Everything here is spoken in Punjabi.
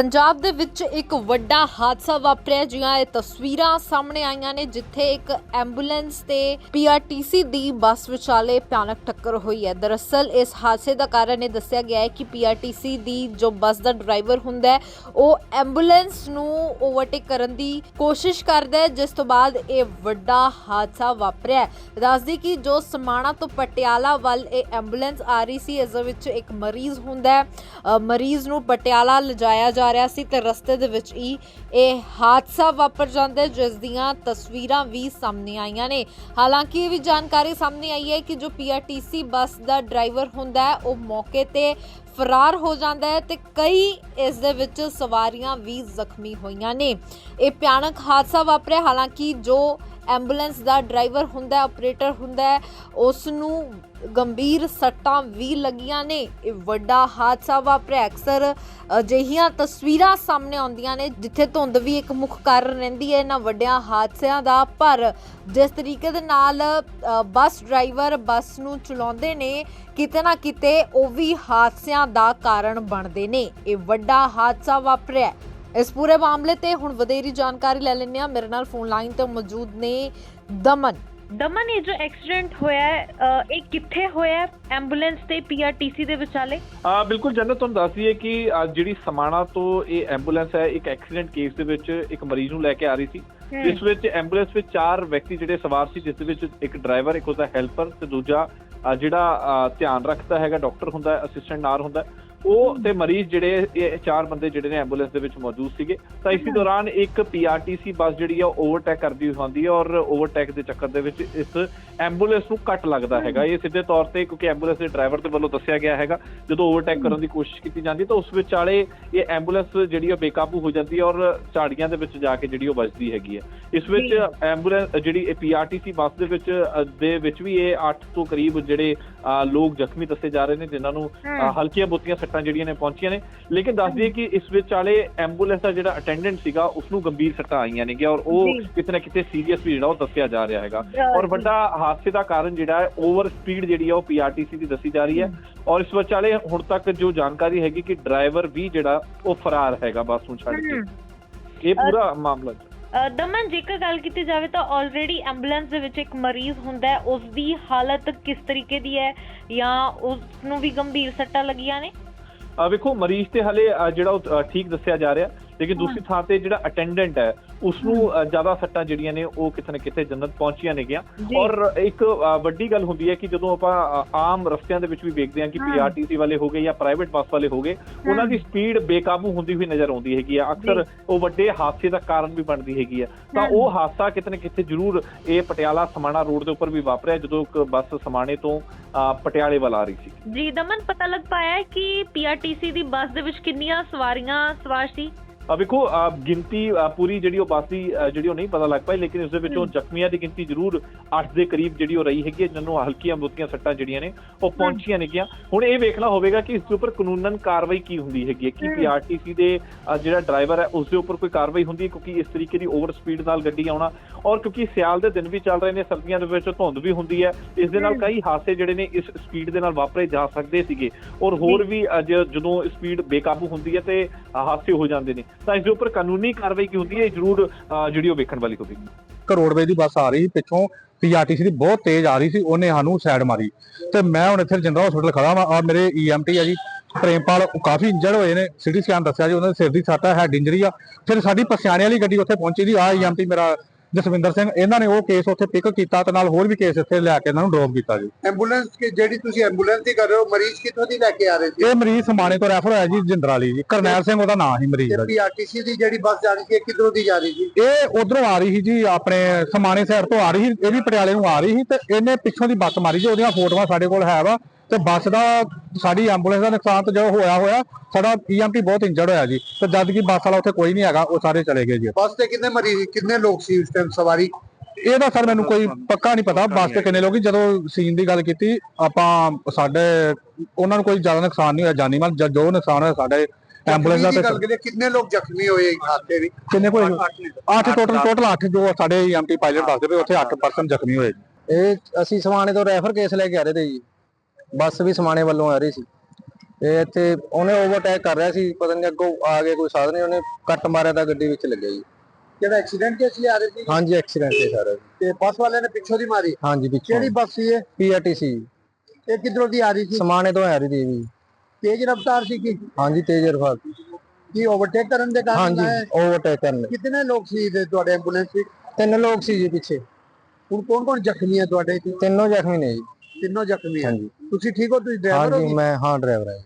ਪੰਜਾਬ ਦੇ ਵਿੱਚ ਇੱਕ ਵੱਡਾ ਹਾਦਸਾ ਵਾਪਰਿਆ, ਜਿਹਾਂ ਇਹ ਤਸਵੀਰਾਂ ਸਾਹਮਣੇ ਆਈਆਂ ਨੇ, ਜਿੱਥੇ ਇੱਕ ਐਂਬੂਲੈਂਸ ਤੇ ਪੀਆਰਟੀਸੀ ਦੀ ਬੱਸ ਵਿਚਾਲੇ ਭਿਆਨਕ ਟੱਕਰ ਹੋਈ ਹੈ। ਦਰਅਸਲ, ਇਸ ਹਾਦਸੇ ਦਾ ਕਾਰਨ ਇਹ ਦੱਸਿਆ ਗਿਆ ਹੈ ਕਿ ਪੀਆਰਟੀਸੀ ਦੀ ਜੋ ਬੱਸ ਦਾ ਡਰਾਈਵਰ ਹੁੰਦਾ ਹੈ, ਉਹ ਐਂਬੂਲੈਂਸ ਨੂੰ ਓਵਰਟੇਕ ਕਰਨ ਦੀ ਕੋਸ਼ਿਸ਼ ਕਰਦਾ ਹੈ, ਜਿਸ ਤੋਂ ਬਾਅਦ ਇਹ ਵੱਡਾ ਹਾਦਸਾ ਵਾਪਰਿਆ ਦੱਸਦੀ ਕਿ ਜੋ ਸਮਾਣਾ ਤੋਂ ਪਟਿਆਲਾ ਵੱਲ ਇਹ ਐਂਬੂਲੈਂਸ ਆ ਰਹੀ ਸੀ, ਇਸ ਵਿੱਚ ਇੱਕ ਮਰੀਜ਼ ਹੁੰਦਾ ਹੈ। ਮਰੀਜ਼ ਨੂੰ ਪਟਿਆਲਾ ਲਿਜਾਇਆ ਜਾ ਰਿਹਾ ਸੀ ਤੇ ਰਸਤੇ ਦੇ ਵਿੱਚ ਹੀ ਇਹ ਹਾਦਸਾ ਵਾਪਰ ਜਾਂਦਾ ਜਿਸ ਦੀਆਂ ਤਸਵੀਰਾਂ ਵੀ ਸਾਹਮਣੇ ਆਈਆਂ ਨੇ। ਹਾਲਾਂਕਿ ਇਹ ਵੀ ਜਾਣਕਾਰੀ ਸਾਹਮਣੇ ਆਈ ਹੈ ਕਿ ਜੋ ਪੀਆਰਟੀਸੀ ਬੱਸ ਦਾ ਡਰਾਈਵਰ ਹੁੰਦਾ ਹੈ, ਉਹ ਮੌਕੇ ਤੇ ਫਰਾਰ ਹੋ ਜਾਂਦਾ ਹੈ ਤੇ ਕਈ ਇਸ ਦੇ ਵਿੱਚ ਸਵਾਰੀਆਂ ਵੀ ਜ਼ਖਮੀ ਹੋਈਆਂ ਨੇ। ਇਹ ਭਿਆਨਕ ਹਾਦਸਾ ਵਾਪਰਿਆ, ਹਾਲਾਂਕਿ ਜੋ ਐਂਬੂਲੈਂਸ ਦਾ ਡਰਾਈਵਰ ਹੁੰਦਾ ਹੈ, ਆਪਰੇਟਰ ਹੁੰਦਾ ਉਸ ਨੂੰ ਗੰਭੀਰ ਸੱਟਾਂ ਵੀ ਲੱਗੀਆਂ ਨੇ। ਇਹ ਵੱਡਾ ਹਾਦਸਾ ਵਾਪਰਿਆ। ਅਕਸਰ ਅਜਿਹੀਆਂ ਤਸਵੀਰਾਂ ਸਾਹਮਣੇ ਆਉਂਦੀਆਂ ਨੇ, ਜਿੱਥੇ ਧੁੰਦ ਵੀ ਇੱਕ ਮੁੱਖ ਕਾਰਨ ਰਹਿੰਦੀ ਹੈ ਇਹਨਾਂ ਵੱਡਿਆਂ ਹਾਦਸਿਆਂ ਦਾ। ਪਰ ਜਿਸ ਤਰੀਕੇ ਦੇ ਨਾਲ ਬੱਸ ਡਰਾਈਵਰ ਬੱਸ ਨੂੰ ਚਲਾਉਂਦੇ ਨੇ, ਕਿਤੇ ਨਾ ਕਿਤੇ ਉਹ ਵੀ ਹਾਦਸਿਆਂ ਦਾ ਕਾਰਨ ਬਣਦੇ ਨੇ। ਇਹ ਵੱਡਾ ਹਾਦਸਾ ਵਾਪਰਿਆ। ਇਸ ਪੂਰੇ ਮਾਮਲੇ ਤੇ ਹੁਣ ਵਧੇਰੀ ਜਾਣਕਾਰੀ ਲੈ ਲੈਂਦੇ ਹਾਂ। ਮੇਰੇ ਨਾਲ ਫੋਨ ਲਾਈਨ ਤੇ ਮੌਜੂਦ ਨੇ ਦਮਨ। ਦਮਨ ਇਹ ਜੋ ਐਕਸੀਡੈਂਟ ਹੋਇਆ ਹੈ ਇਹ ਕਿੱਥੇ ਹੋਇਆ ਹੈ? ਐਂਬੂਲੈਂਸ ਤੇ ਪੀਆਰਟੀਸੀ ਦੇ ਵਿਚਾਲੇ? ਆ ਬਿਲਕੁਲ ਜੰਨਤ ਤੁਹਾਨੂੰ ਦੱਸ ਦਈਏ ਕਿ ਜਿਹੜੀ ਸਮਾਣਾ ਤੋਂ ਇਹ ਐਂਬੂਲੈਂਸ ਹੈ ਇੱਕ ਐਕਸੀਡੈਂਟ ਕੇਸ ਦੇ ਵਿੱਚ ਇੱਕ ਮਰੀਜ਼ ਨੂੰ ਲੈ ਕੇ ਆ ਰਹੀ ਸੀ। ਜਿਸ ਵਿੱਚ ਐਂਬੂਲੈਂਸ ਵਿੱਚ ਚਾਰ ਵਿਅਕਤੀ ਜਿਹੜੇ ਸਵਾਰ ਸੀ ਜਿਸ ਦੇ ਵਿੱਚ ਇੱਕ ਡਰਾਈਵਰ ਇੱਕ ਉਹਦਾ ਹੈਲਪਰ ਤੇ ਦੂਜਾ ਜਿਹੜਾ ਧਿਆਨ ਰੱਖਦਾ ਹੈਗਾ ਡਾਕਟਰ ਹੁੰਦਾ ਹੈ ਅਸਿਸਟੈਂਟ ਨਾਰ ਹੁੰਦਾ ਹੈ। ਉਹ ਤੇ ਮਰੀਜ਼ ਜਿਹੜੇ ਇਹ ਚਾਰ ਬੰਦੇ ਜਿਹੜੇ ਨੇ ਐਂਬੂਲੈਂਸ ਦੇ ਵਿੱਚ ਮੌਜੂਦ ਸੀਗੇ ਤਾਂ ਇਸੇ ਦੌਰਾਨ ਇੱਕ ਪੀਆਰਟੀਸੀ ਬੱਸ ਜਿਹੜੀ ਆ ਓਵਰਟੇਕ ਕਰਦੀ ਹੁੰਦੀ ਹੈ ਔਰ ਓਵਰਟੇਕ ਦੇ ਚੱਕਰ ਦੇ ਵਿੱਚ ਇਸ ਐਂਬੂਲੈਂਸ ਨੂੰ ਕੱਟ ਲੱਗਦਾ ਹੈਗਾ ਇਹ ਸਿੱਧੇ ਤੌਰ ਤੇ ਕਿਉਂਕਿ ਐਂਬੂਲੈਂਸ ਦੇ ਡਰਾਈਵਰ ਦੇ ਵੱਲੋਂ ਦੱਸਿਆ ਗਿਆ ਹੈਗਾ ਜਦੋਂ ਓਵਰਟੇਕ ਕਰਨ ਦੀ ਕੋਸ਼ਿਸ਼ ਕੀਤੀ ਜਾਂਦੀ ਤਾਂ ਉਸ ਵਿਚਾਲੇ ਇਹ ਐਂਬੂਲੈਂਸ ਜਿਹੜੀ ਆ ਬੇਕਾਬੂ ਹੋ ਜਾਂਦੀ ਹੈ ਔਰ ਝਾੜੀਆਂ ਦੇ ਵਿੱਚ ਜਾ ਕੇ ਜਿਹੜੀ ਉਹ ਵੱਜਦੀ ਹੈਗੀ ਹੈ ਇਸ ਵਿੱਚ। ਐਂਬੂਲੈਂਸ ਜਿਹੜੀ ਇਹ ਪੀਆਰਟੀਸੀ ਬੱਸ ਦੇ ਵਿੱਚ ਦੇ ਵਿੱਚ ਵੀ ਇਹ 8 ਤੋਂ ਕਰੀਬ ਜਿਹੜੇ ਲੋਕ ਜ਼ਖਮੀ ਦੱਸੇ ਜਾ ਰਹੇ ਨੇ ਜਿਨ੍ਹਾਂ ਨੂੰ। ਹਲਕੀਆਂ ਬੁੱਤੀਆਂ ਸੱਟਾਂ ਜਿਹੜੀਆਂ ਨੇ ਪਹੁੰਚੀਆਂ ਨੇ ਲੇਕਿਨ ਦੱਸ ਦਈਏ ਕਿ ਇਸ ਵਿਚਾਲੇ ਐਂਬੂਲੈਂਸ ਦਾ ਜਿਹੜਾ ਅਟੈਂਡੈਂਟ ਸੀਗਾ ਉਸ ਨੂੰ ਗੰਭੀਰ ਸੱਟਾਂ ਆਈਆਂ ਨੇਗੀਆਂ ਔਰ ਉਹ। ਕਿਤੇ ਨਾ ਕਿਤੇ ਸੀਰੀਅਸ ਵੀ ਜਿਹੜਾ ਉਹ ਦੱਸਿਆ ਜਾ ਰਿਹਾ ਹੈਗਾ ਔਰ। ਵੱਡਾ ਹਾਦਸੇ ਦਾ ਕਾਰਨ ਜਿਹੜਾ ਹੈ ਓਵਰ ਸਪੀਡ ਜਿਹੜੀ ਹੈ ਉਹ ਪੀਆਰਟੀਸੀ ਦੀ ਦੱਸੀ ਜਾ ਰਹੀ ਹੈ ਔਰ ਇਸ ਵਿਚਾਲੇ ਹੁਣ ਤੱਕ ਜੋ ਜਾਣਕਾਰੀ ਹੈਗੀ ਕਿ ਡਰਾਈਵਰ ਵੀ ਜਿਹੜਾ ਉਹ ਫਰਾਰ ਹੈਗਾ ਬੱਸ ਨੂੰ ਛੱਡ ਕੇ। ਇਹ ਪੂਰਾ ਮਾਮਲਾ ਦਮਨ ਜੇਕਰ ਗੱਲ ਕੀਤੀ ਜਾਵੇ ਤਾਂ ਆਲਰੇਡੀ ਐਂਬੂਲੈਂਸ ਦੇ ਵਿੱਚ ਇੱਕ ਮਰੀਜ਼ ਹੁੰਦਾ ਹੈ ਉਸ ਦੀ ਹਾਲਤ ਕਿਸ ਤਰੀਕੇ ਦੀ ਹੈ ਜਾਂ ਉਸ ਨੂੰ ਵੀ ਗੰਭੀਰ ਸੱਟਾਂ ਲੱਗੀਆਂ ਨੇ ਵੇਖੋ ਮਰੀਜ਼ ਤੇ ਹਲੇ ਜਿਹੜਾ ਉਹ ਠੀਕ ਦੱਸਿਆ ਜਾ ਰਿਹਾ। ਲੇਕਿਨ ਦੂਸਰੀ ਥਾਂ ਤੇ ਜਿਹੜਾ ਅਟੈਂਡੈਂਟ ਹੈ ਉਸ ਨੂੰ ਜ਼ਿਆਦਾ ਸੱਟਾਂ ਜਿਹੜੀਆਂ ਨੇ ਉਹ ਕਿਤੇ ਨਾ ਕਿਤੇ ਜੰਨਤ ਪਹੁੰਚੀਆਂ ਨੇਗੀਆਂ। ਜੀ। ਔਰ ਇੱਕ ਵੱਡੀ ਗੱਲ ਹੁੰਦੀ ਹੈ ਕਿ ਜਦੋਂ ਆਪਾਂ ਆਮ ਰਸਤਿਆਂ ਦੇ ਵਿੱਚ ਵੀ ਵੇਖਦੇ ਹਾਂ ਕਿ। ਪੀਆਰਟੀਸੀ ਵਾਲੇ ਹੋ ਗਏ ਜਾਂ ਪ੍ਰਾਈਵੇਟ ਬੱਸ ਵਾਲੇ ਹੋ ਗਏ ਉਹਨਾਂ ਦੀ ਸਪੀਡ ਬੇਕਾਬੂ ਹੁੰਦੀ ਹੋਈ ਨਜ਼ਰ ਆਉਂਦੀ ਹੈਗੀ ਆ। ਅਕਸਰ ਉਹ ਵੱਡੇ ਹਾਦਸੇ ਦਾ ਕਾਰਨ ਵੀ ਬਣਦੀ ਹੈਗੀ ਆ। ਤਾਂ। ਉਹ ਹਾਦਸਾ ਕਿਤੇ ਨਾ ਕਿਤੇ ਜ਼ਰੂਰ ਇਹ ਪਟਿਆਲਾ ਸਮਾਣਾ ਰੋਡ ਦੇ ਉੱਪਰ ਵੀ ਵਾਪਰਿਆ ਜਦੋਂ ਇੱਕ ਬੱਸ ਸਮਾਣੇ ਤੋਂ ਪਟਿਆਲੇ ਵੱਲ ਆ ਰਹੀ ਸੀ। ਜੀ ਦਮਨ ਪਤਾ ਲੱਗ ਪਾਇਆ ਹੈ ਕਿ ਪੀਆਰਟੀਸੀ ਦੀ ਬੱਸ ਦੇ ਵਿੱਚ ਕਿੰਨੀਆਂ ਸਵਾਰੀਆਂ ਸਵਾਰ ਸੀ? ਵੇਖੋ ਆ ਗਿਣਤੀ ਪੂਰੀ ਜਿਹੜੀ ਉਹ ਬੱਸ ਜਿਹੜੀ ਉਹ ਨਹੀਂ ਪਤਾ ਲੱਗ ਪਾਈ ਲੇਕਿਨ ਉਸ ਦੇ ਵਿੱਚੋਂ। ਜ਼ਖਮੀਆਂ ਦੀ ਗਿਣਤੀ ਜ਼ਰੂਰ 8 ਦੇ ਕਰੀਬ ਜਿਹੜੀ ਉਹ ਰਹੀ ਹੈਗੀ ਹੈ ਜਿਹਨੂੰ ਹਲਕੀਆਂ ਬੁੱਤੀਆਂ ਸੱਟਾਂ ਜਿਹੜੀਆਂ ਨੇ ਉਹ ਪਹੁੰਚੀਆਂ ਨੇਗੀਆਂ। ਹੁਣ ਇਹ ਵੇਖਣਾ ਹੋਵੇਗਾ ਕਿ ਇਸ ਦੇ ਉੱਪਰ ਕਾਨੂੰਨਨ ਕਾਰਵਾਈ ਕੀ ਹੁੰਦੀ ਹੈਗੀ ਹੈ ਕਿ। ਪੀਆਰਟੀਸੀ ਦੇ ਜਿਹੜਾ ਡਰਾਈਵਰ ਹੈ ਉਸ ਦੇ ਉੱਪਰ ਕੋਈ ਕਾਰਵਾਈ ਹੁੰਦੀ ਹੈ ਕਿਉਂਕਿ ਇਸ ਤਰੀਕੇ ਦੀ ਓਵਰ ਸਪੀਡ ਨਾਲ ਗੱਡੀ ਆਉਣਾ ਔਰ ਕਿਉਂਕਿ ਸਿਆਲ ਦੇ ਦਿਨ ਵੀ ਚੱਲ ਰਹੇ ਨੇ ਸਰਦੀਆਂ ਦੇ ਵਿੱਚ ਧੁੰਦ ਵੀ ਹੁੰਦੀ ਹੈ ਇਸ ਦੇ ਨਾਲ। ਕਈ ਹਾਦਸੇ ਜਿਹੜੇ ਨੇ ਇਸ ਸਪੀਡ ਦੇ ਨਾਲ ਵਾਪਰੇ ਜਾ ਸਕਦੇ ਸੀਗੇ। ਔਰ ਹੋਰ ਵੀ ਅਜ ਜਦੋਂ ਸਪੀਡ ਬੇਕਾਬੂ ਹੁੰਦੀ ਹੈ ਤੇ ਹਾਦਸੇ ਹੋ ਜਾਂਦੇ ਨੇ ਤਾਂ ਇਸ ਦੇ ਉੱਪਰ ਕਾਨੂੰਨੀ ਕਾਰਵਾਈ ਕੀ ਹੁੰਦੀ ਹੈ ਇਹ ਜ਼ਰੂਰ ਜਿਹੜੀ ਉਹ ਵੇਖਣ ਵਾਲੀ ਹੋਵੇਗੀ। ਰੋਡਵੇ ਦੀ ਬੱਸ ਆ ਰਹੀ ਸੀ, ਪਿੱਛੋਂ ਪੀਆਰਟੀਸੀ ਦੀ ਬਹੁਤ ਤੇਜ਼ ਆ ਰਹੀ ਸੀ, ਉਹਨੇ ਸਾਨੂੰ ਸਾਈਡ ਮਾਰੀ। ਤੇ ਮੈਂ ਹੁਣ ਇੱਥੇ ਜਨਰਲ ਹਸਪੀਟਲ ਖੜਾ ਵਾਂ ਆ ਮੇਰੇ ਈਐਮਟੀ ਆ ਜੀ, ਪ੍ਰੇਮਪਾਲ, ਉਹ ਕਾਫੀ ਇੰਜਰਡ ਹੋਏ ਨੇ ਸਿਟੀ ਸਕੈਨ ਦੱਸਿਆ ਜੀ, ਉਹਨਾਂ ਦੇ ਸਿਰ ਦੀ ਸੱਟ ਹੈ ਹੈਡ ਇੰਜਰੀ ਆ। ਫਿਰ ਸਾਡੀ ਪਸਿਆਣੇ ਵਾਲੀ ਗੱਡੀ ਉੱਥੇ ਪਹੁੰਚੀ ਜੀ ਆ ਈਐਮਟੀ ਮੇਰਾ ਜਸਵਿੰਦਰ ਸਿੰਘ ਇਹਨਾਂ ਨੇ ਉਹ ਕੇਸ ਉੱਥੇ ਪਿਕ ਕੀਤਾ ਤੇ ਨਾਲ ਹੋਰ ਵੀ ਕੇਸ ਇੱਥੇ ਲਿਆ ਕੇ ਇਹਨਾਂ ਨੂੰ ਡ੍ਰੌਪ ਕੀਤਾ ਜੀ। ਐਂਬੂਲੈਂਸ ਕਿ ਜਿਹੜੀ ਤੁਸੀਂ ਐਂਬੂਲੈਂਸ ਦੀ ਕਰ ਰਹੇ ਹੋ ਮਰੀਜ਼ ਕਿੱਥੋਂ ਦੀ ਲੈ ਕੇ ਆ ਰਹੇ ਸੀ? ਇਹ ਮਰੀਜ਼ ਸਮਾਣੇ ਤੋਂ ਰੈਫਰ ਹੋਇਆ ਜੀ ਜਿੰਦਰਾਲੀ ਜੀ। ਕਰਨੈਲ ਸਿੰਘ ਉਹਦਾ ਨਾਂ ਸੀ ਮਰੀਜ਼ ਦਾ ਜੀ। ਪੀਆਰਟੀਸੀ ਦੀ ਜਿਹੜੀ ਬੱਸ ਜਾ ਰਹੀ ਸੀ ਇਹ ਕਿੱਧਰੋਂ ਦੀ ਜਾ ਰਹੀ ਸੀ? ਇਹ ਉਧਰੋਂ ਆ ਰਹੀ ਸੀ ਜੀ ਆਪਣੇ ਸਮਾਣੇ ਸ਼ਹਿਰ ਤੋਂ ਆ ਰਹੀ ਸੀ ਇਹ ਵੀ ਪਟਿਆਲੇ ਨੂੰ ਆ ਰਹੀ ਸੀ ਤੇ ਇਹਨੇ ਪਿੱਛੋਂ ਦੀ ਬੱਸ ਮਾਰੀ ਜੀ ਉਹਦੀਆਂ ਫੋਟੋਆਂ ਸਾਡੇ ਕੋਲ ਹੈ ਵਾ। ਤੇ ਬੱਸ ਦਾ ਸਾਡੀ ਐਂਬੂਲੈਂਸ ਦਾ ਨੁਕਸਾਨ ਤਾਂ ਜੋ ਹੋਇਆ ਹੋਇਆ ਸਾਡਾ ਈਐਮਟੀ ਬਹੁਤ ਇੰਜਰਡ ਹੋਇਆ ਜੀ। ਤੇ ਜਦ ਕਿ ਬੱਸ ਵਾਲਾ ਉੱਥੇ ਕੋਈ ਨਹੀਂ ਹੈਗਾ ਉਹ ਸਾਰੇ ਚਲੇ ਗਏ ਜੀ। ਬੱਸ ਤੇ ਕਿੰਨੇ ਮਰੀਜ਼ ਕਿੰਨੇ ਲੋਕ ਸੀ ਉਸ ਟਾਈਮ ਸਵਾਰੀ? ਇਹਦਾ ਸਰ ਮੈਨੂੰ ਕੋਈ ਪੱਕਾ ਨਹੀਂ ਪਤਾ ਬੱਸ ਤੇ ਕਿੰਨੇ ਲੋਕ ਸੀ। ਜਦੋਂ ਸੀਨ ਦੀ ਗੱਲ ਕੀਤੀ ਆਪਾਂ ਸਾਡੇ ਉਹਨਾਂ ਨੂੰ ਕੋਈ ਜ਼ਿਆਦਾ ਨੁਕਸਾਨ ਨਹੀਂ ਹੋਇਆ ਜਾਨੀ ਮਾਲ ਜ- ਜੋ ਨੁਕਸਾਨ ਹੋਇਆ ਸਾਡੇ ਐਂਬੂਲੈਂਸ ਦਾ ਗੱਲ ਤੇ ਕਰੀਏ ਕਿੰਨੇ ਲੋਕ ਜ਼ਖਮੀ ਹੋਏ ਹਾਦਸੇ ਵਿੱਚ? ਕਿੰਨੇ ਕੋਈ 8 ਟੋਟਲ ਟੋਟਲ 8 ਜੋ ਸਾਡੇ ਈਐਮਟੀ ਪਾਇਲਟ ਦੱਸਦੇ ਪਏ ਉੱਥੇ 8 ਪਰਸਨ ਜ਼ਖਮੀ ਹੋਏ ਇਹ ਅਸੀਂ ਸਮਾਣੇ ਤੋਂ ਰੈਫਰ ਕੇਸ ਲੈ ਕੇ ਆ ਰਹੇ ਤੇ ਜੀ। ਬੱਸ ਵੀ ਸਮਾਣੇ ਵੱਲੋਂ ਆ ਰਹੀ ਸੀ। ਤੇ ਇੱਥੇ ਉਹਨੇ ਓਵਰਟੇਕ ਕਰ ਰਿਹਾ ਸੀ ਪਤਾ ਨਹੀਂ ਅੱਗੋਂ ਆ ਗਿਆ ਕੋਈ ਸਾਧਨ ਨਹੀਂ ਉਹਨੇ ਕੱਟ ਮਾਰਿਆ ਤਾਂ ਗੱਡੀ ਵਿੱਚ ਲੱਗਿਆ ਜੀ। ਜਿਹੜਾ ਐਕਸੀਡੈਂਟ ਕੇਸ ਲਿਆ ਰਹੇ ਸੀ? ਹਾਂਜੀ ਐਕਸੀਡੈਂਟ ਹੈ ਸਰ ਤੇ ਬੱਸ ਵਾਲਿਆਂ ਨੇ ਪਿੱਛੋਂ ਦੀ ਮਾਰੀ? ਹਾਂਜੀ ਪਿੱਛੋਂ। ਕਿਹੜੀ ਬੱਸ ਸੀ ਇਹ? ਪੀਆਰਟੀਸੀ ਇਹ ਕਿੱਧਰੋਂ ਦੀ ਆ ਰਹੀ ਸੀ? ਸਮਾਣੇ ਤੋਂ ਆ ਰਹੀ ਦੀ ਵੀ ਤੇਜ਼ ਰਫ਼ਤਾਰ ਸੀ ਕਿ? ਹਾਂਜੀ ਤੇਜ਼ ਰਫ਼ਤਾਰ। ਕੀ ਓਵਰਟੇਕ ਕਰਨ ਦੇ ਕਾਰਨ ਹਾਂਜੀ ਓਵਰਟੇਕ ਕਰਨ। ਕਿੰਨੇ ਲੋਕ ਸੀ ਤੁਹਾਡੇ ਐਂਬੂਲੈਂਸ ਵਿੱਚ ਤਿੰਨ ਲੋਕ ਸੀ ਜੀ ਪਿੱਛੇ। ਹੁਣ ਕੌਣ ਕੌਣ ਜ਼ਖਮੀ ਹੈ ਤੁਹਾਡੇ? ਤਿੰਨੋਂ ਜ਼ਖਮੀ ਨੇ ਜੀ। ਤਿੰਨੋਂ ਜ਼ਖਮੀ ਹੈ ਹਾਂਜੀ। ਤੁਸੀਂ ਠੀਕ ਹੋ? ਤੁਸੀਂ ਡਰਾਈਵਰ ਹੋ ਹਾਂਜੀ ਮੈਂ ਹਾਂ ਡਰਾਈਵਰ ਹਾਂ ਜੀ।